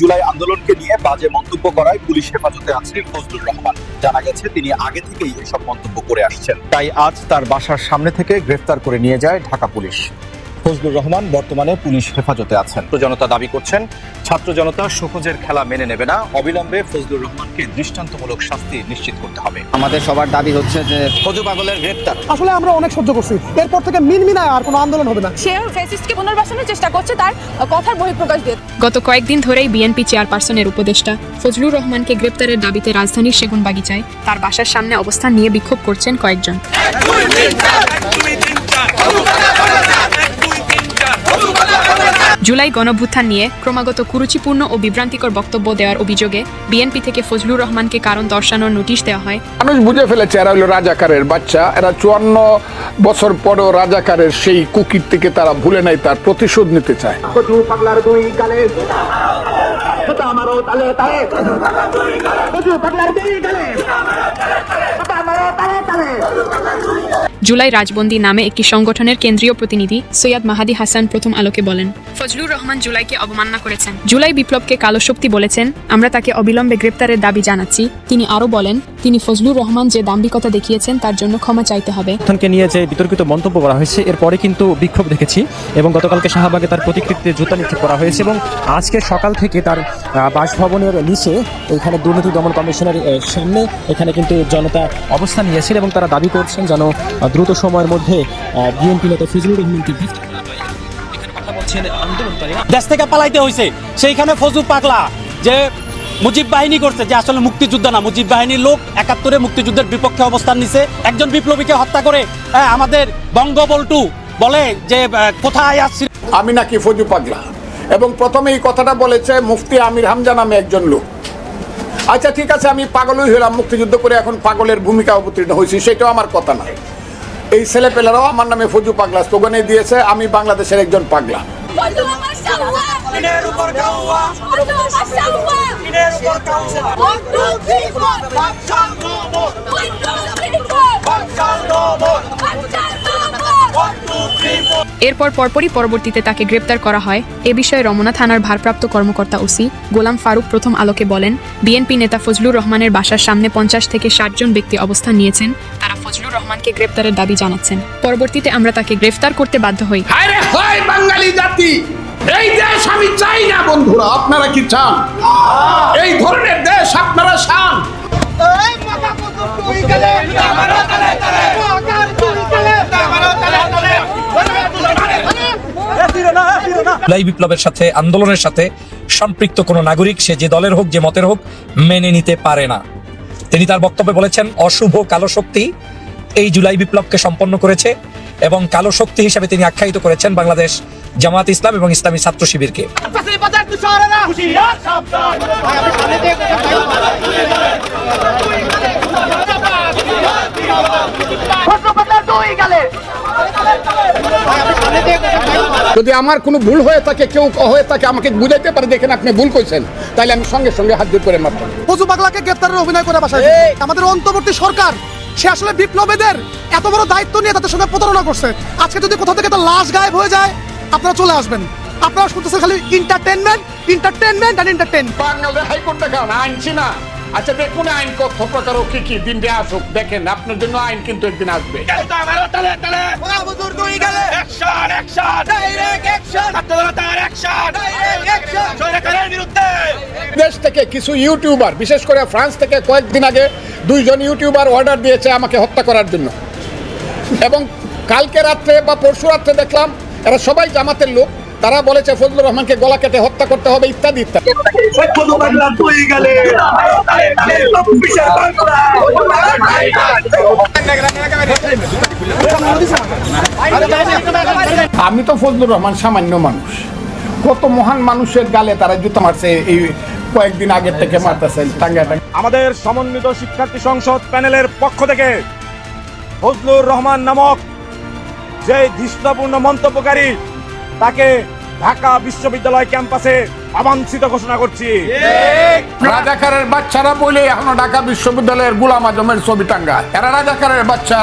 জুলাই আন্দোলনকে নিয়ে বাজে মন্তব্য করায় পুলিশ হেফাজতে আছে ফজলুর রহমান। জানা গেছে, তিনি আগে থেকেই এসব মন্তব্য করে আসছেন। তাই আজ তার বাসার সামনে থেকে গ্রেফতার করে নিয়ে যায় ঢাকা পুলিশ। ফজলুর রহমান বর্তমানে পুলিশ হেফাজতে আছেন। ছাত্র জনতা দাবি করছেন ছাত্র জনতা সহজের খেলা মেনে নেবে না অবিলম্বে ফজলুর রহমানকে দৃষ্টান্তমূলক শাস্তি নিশ্চিত করতে হবে। আমাদের সবার দাবি হচ্ছে যে ফজু পাগলের গ্রেপ্তার। আসলে আমরা অনেক সহ্য করছি। এরপর থেকে মিনমিনায় আর কোনো আন্দোলন হবে না। সে ফ্যাসিস্টকে পুনর্বাসনের চেষ্টা করছে তার কথার বহিঃপ্রকাশ দিয়ে। গত কয়েকদিন ধরেই বিএনপি চেয়ারপারসনের উপদেষ্টা ফজলুর রহমানকে গ্রেপ্তারের দাবিতে রাজধানীর সেগুনবাগিচায় তার বাসার সামনে অবস্থান নিয়ে বিক্ষোভ করছেন কয়েকজন। জুলাই গণভ্যুত্থান নিয়ে ক্রমাগত কুরুচিপূর্ণ ও বিভ্রান্তিকর বক্তব্য দেওয়ার অভিযোগে বিএনপি থেকে ফজলুর রহমানকে কারণ দর্শানোর নোটিশ দেওয়া হয়। মানুষ বুঝে ফেলেছে এরা হলো রাজাকারের বাচ্চা। এরা চুয়ান্ন বছর পরেও রাজাকারের সেই কুকির থেকে তারা ভুলে নাই তার প্রতিশোধ নিতে চায়। জুলাই রাজবন্দি নামে একটি সংগঠনের কেন্দ্রীয় প্রতিনিধি সৈয়দ মাহাদি হাসান প্রথম আলোকে বলেন ফজলুর রহমান জুলাইকে অবমাননা করেছেন। জুলাই বিপ্লবকে কালো শক্তি বলেছেন আমরা তাকে অবিলম্বে গ্রেপ্তারের দাবি জানাচ্ছি। তিনি আরও বলেন তিনি ফজলুর রহমান যে দাম্ভিকতা দেখিয়েছেন তার জন্য ক্ষমা চাইতে হবে। নিয়ে যে বিতর্কিত মন্তব্য করা হয়েছে এরপরে কিন্তু বিক্ষোভ দেখেছি এবং গতকালকে শাহবাগে তার প্রতিকৃতিতে জুতা নিক্ষেপ করা হয়েছে এবং আজকে সকাল থেকে তার বাসভবনের নিচে এখানে দুর্নীতি দমন কমিশনের সামনে এখানে কিন্তু জনতা অবস্থান নিয়েছেন এবং তারা দাবি করছেন যেন দ্রুত সময়ের মধ্যে বিএনপি নেতা ফজলুর রহমানকে দেশ থেকে পালাইতে হয়েছে সেইখানে ফজু পাগলা, যে মুজিব বাহিনী করছে, যে আসলে মুক্তিযুদ্ধ না, মুজিব বাহিনীর লোক একাত্তরে মুক্তিযুদ্ধের বিপক্ষে অবস্থান নিছে। একজন বিপ্লবীকে হত্যা করে আমাদের বঙ্গবল্টু বলে যে কোথায় আসছি আমি নাকি ফজু পাগলা? এবং প্রথমে এই কথাটা বলেছে মুফতি আমির হামজা নামে একজন লোক। আচ্ছা ঠিক আছে, আমি পাগলই হলাম, মুক্তিযুদ্ধ করে এখন পাগলের ভূমিকা অবতীর্ণ হয়েছি, সেটাও আমার কথা না এই ছেলেপেলেরাও আমার নামে ফজু পাগলা স্লোগানে দিয়েছে, আমি বাংলাদেশের একজন পাগলা। এরপর পরপরই পরবর্তীতে তাকে গ্রেপ্তার করা হয়। এ বিষয়ে রমনা থানার ভারপ্রাপ্ত কর্মকর্তা ওসি গোলাম ফারুক প্রথম আলোকে বলেন, বিএনপি নেতা ফজলুর রহমানের বাসার সামনে পঞ্চাশ থেকে ষাট জন ব্যক্তি অবস্থান নিয়েছেন, তারা ফজলুর রহমানকে গ্রেপ্তারের দাবি জানাচ্ছেন। পরবর্তীতে আমরা তাকে গ্রেফতার করতে বাধ্য হই। আরে হয় বাঙালি জাতি! এই দেশ আমি চাই না বন্ধুরা আপনারা কি চান? এই ধরনের দেশ আপনারা চান? বিপ্লবের সাথে আন্দোলনের সাথে সম্পৃক্ত কোনো নাগরিক সে যে দলের হোক যে মতের হোক মেনে নিতে পারে না। তিনি তার বক্তব্যে বলেছেন, অশুভ কালো শক্তি এই জুলাই বিপ্লবকে সম্পন্ন করেছে এবং কালো শক্তি হিসেবে তিনি আখ্যায়িত করেছেন বাংলাদেশ জামাত ইসলাম এবং ইসলামী ছাত্র শিবিরকে। যদি আমার কোনো ভুল হয়ে থাকে কেউ হয়ে থাকে আমাকে বুঝাইতে পারে দেখেন আপনি ভুল কইছেন তাহলে আমি সঙ্গে সঙ্গে হাত জোর করে মারতাম। ফজু পাগলাকে গ্রেপ্তারের অভিনয় করে বাসায় এই! আমাদের অন্তর্বর্তী সরকার সে আসলে বিপ্লবীদের এত বড় দায়িত্ব নিয়ে তাদের সঙ্গে প্রতারণা করছে। আজকে যদি কোথাও থেকে তার লাশ গায়েব হয়ে যায় আপনারা চলে আসবেন। আপনারা শুনতেছেন খালি entertainment entertainment and entertain Bangali high court দেখান আইনছি না আচ্ছা দেখুন আইন কত প্রকার ও কি কি দিনটা আসুক দেখেন আপনার জন্য আইন কিন্তু একদিন আসবে। দেশ থেকে কিছু ইউটিউবার বিশেষ করে ফ্রান্স থেকে কয়েকদিন আগে দুইজন ইউটিউবার অর্ডার দিয়েছে আমাকে হত্যা করার জন্য। এবং কালকে রাত্রে বা পরশু রাত্রে দেখলাম এরা সবাই জামাতের লোক। তারা বলেছে, ফজলুর রহমানকে গলা কেটে হত্যা করতে হবে, ইত্যাদি ইত্যাদি। আমি তো ফজলুর রহমান সামান্য মানুষ। কত মহান মানুষের গালে তারা জুতো মারছে এই কয়েকদিন আগের থেকে মারতেছে টাঙ্গা আমাদের সমন্বিত শিক্ষার্থী সংসদ প্যানেলের পক্ষ থেকে ফজলুর রহমান নামক যে ধৃষ্টপূর্ণ মন্তব্যকারী তাকে ঢাকা বিশ্ববিদ্যালয় ক্যাম্পাসে অবাঞ্ছিত ঘোষণা করছি। রাজাকারের বাচ্চারা বলে এখনও ঢাকা বিশ্ববিদ্যালয়ের গুলাম আজমের ছবি টাঙ্গা এরা রাজাকারের বাচ্চা।